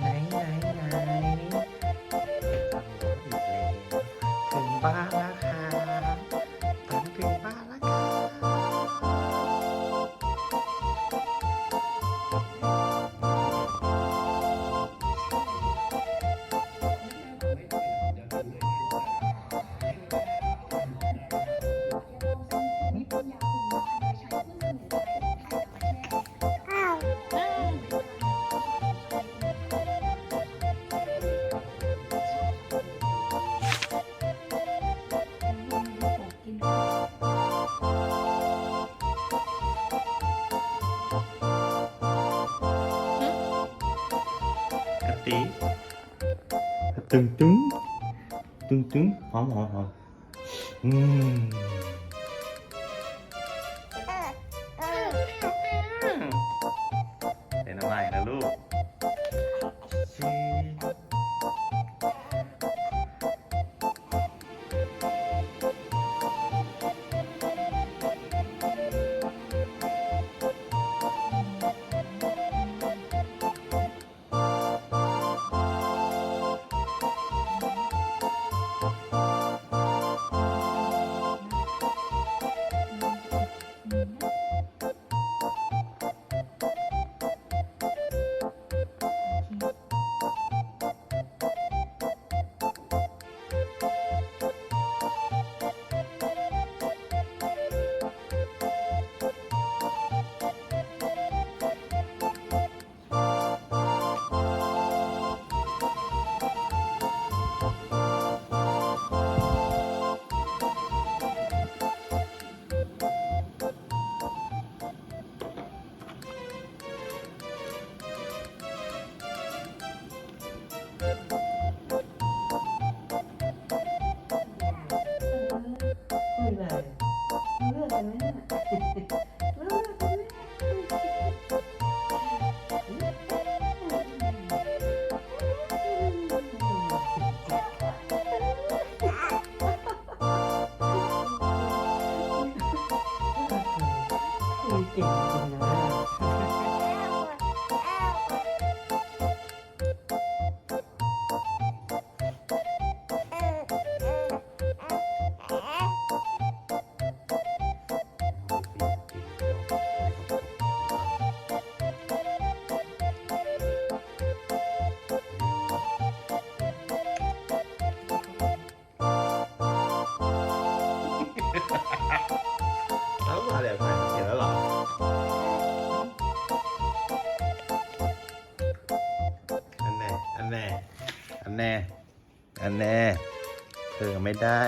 ไหนไหนไหนอีกแล้วถึงบ้าน ติตึงตึงตึงตึงหอมหอมหอมอืมเป็นอะไรนะ Thank you. แน่อันแน่เธอไม่ได้